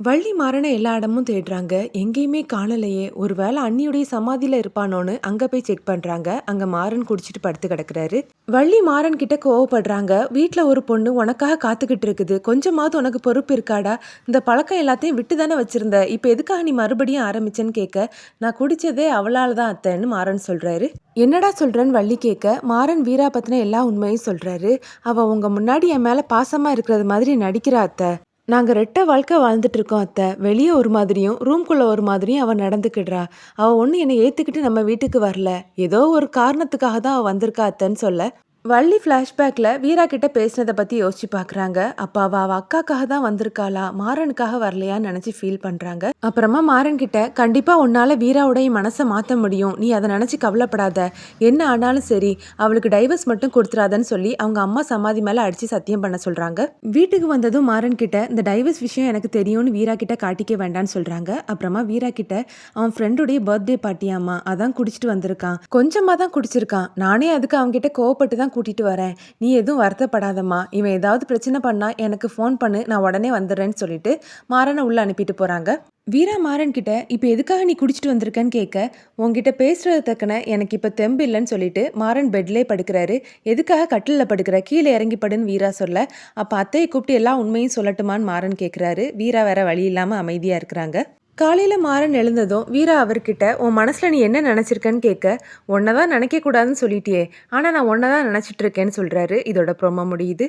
வள்ளி மாறனை எல்லா இடமும் தேடுறாங்க. எங்கேயுமே காணலையே. ஒருவேளை அண்ணியுடைய சமாதியில இருப்பானோன்னு அங்க போய் செக் பண்றாங்க. அங்க மாறன் குடிச்சிட்டு படுத்து கிடக்குறாரு. வள்ளி மாறன் கிட்ட கோவப்படுறாங்க. வீட்டில் ஒரு பொண்ணு உனக்காக காத்துக்கிட்டு இருக்குது. கொஞ்சமாவது உனக்கு பொறுப்பு இருக்காடா? இந்த பழக்கம் எல்லாத்தையும் விட்டு தானே வச்சிருந்த. இப்ப எதுக்காக நீ மறுபடியும் ஆரம்பிச்சேன்னு கேட்க நான் குடிச்சதே அவளால் தான் அத்தைன்னு மாறன் சொல்றாரு. என்னடா சொல்கிறேன்னு வள்ளி கேட்க மாறன் வீரா பத்தின எல்லா உண்மையும் சொல்றாரு. அவ உங்க முன்னாடி என் மேல பாசமா இருக்கிறது மாதிரி நடிக்கிறா அத்தை. நாங்கள் ரெட்டை வாழ்க்கை வாழ்ந்துட்டு இருக்கோம் அத்தை. வெளியே ஒரு மாதிரியும் ரூம்குள்ளே ஒரு மாதிரியும் அவள் நடந்துக்கிடுறா. அவள் ஒன்று என்னை ஏற்றுக்கிட்டு நம்ம வீட்டுக்கு வரல. ஏதோ ஒரு காரணத்துக்காக தான் அவள் வந்திருக்கா அத்தைன்னு சொல்ல. வள்ளி ஃப்ளாஷ்பேக்கில் வீரா கிட்ட பேசினதை பற்றி யோசிச்சு பார்க்குறாங்க அப்போ அவள் அவள் அக்காக்காக தான் வந்திருக்காளா? மாறனுக்காக வரலையான்னு நினச்சி ஃபீல் பண்ணுறாங்க அப்புறமா மாறன் கிட்ட கண்டிப்பாக உன்னால் வீராவுடைய மனசை மாற்ற முடியும். நீ அதை நினச்சி கவலைப்படாத. என்ன ஆனாலும் சரி அவளுக்கு டைவர்ஸ் மட்டும் கொடுத்துறாதன்னு சொல்லி அவங்க அம்மா சமாதி மேலே அடித்து சத்தியம் பண்ண சொல்கிறாங்க வீட்டுக்கு வந்ததும் மாறன் கிட்ட இந்த டைவர்ஸ் விஷயம் எனக்கு தெரியும்னு வீரா கிட்ட காட்டிக்க வேண்டாம்னு சொல்கிறாங்க அப்புறமா வீரா கிட்ட அவன் ஃப்ரெண்டுடைய பர்த்டே பார்ட்டியாமா அதான் குடிச்சிட்டு வந்திருக்கான். கொஞ்சமாக தான் குடிச்சிருக்கான். நானே அதுக்கு அவங்ககிட்ட கோவப்பட்டு தான் கூட்டிட்டு வரேன். நீ எதுவும் வருத்தப்படாதம்மா. இவன் ஏதாவது பிரச்சனை பண்ணா எனக்கு ஃபோன் பண்ணு நான் உடனே வந்துடுறேன்னு சொல்லிட்டு மாறனை உள்ள அனுப்பிட்டு போறாங்க. வீரா மாறன் கிட்ட இப்போ எதுக்காக நீ குடிச்சிட்டு வந்திருக்கன்னு கேட்க? உன்கிட்ட பேசுறது தக்கன எனக்கு இப்போ தெம்பு இல்லைன்னு சொல்லிட்டு மாறன் பெட்லேயே படுக்கிறாரு. எதுக்காக கட்டிலில் படுக்கிற? கீழே இறங்கி படுன்னு வீரா சொல்ல. அப்போ அத்தையை கூப்பிட்டு எல்லா உண்மையும் சொல்லட்டுமான்னு மாறன் கேட்குறாரு வீரா வேற வழி இல்லாமல் அமைதியாக இருக்கிறாங்க. காலையில் மாறன் எழுந்ததும் வீரா அவர்கிட்ட உன் மனசில் நீ என்ன நினச்சிருக்கன்னு கேட்க ஒன்றை தான் நினைக்கக்கூடாதுன்னு சொல்லிட்டியே. ஆனால் நான் ஒன்றை தான் நினச்சிட்ருக்கேன்னு சொல்கிறாரு இதோட ப்ரோமோ முடியுது.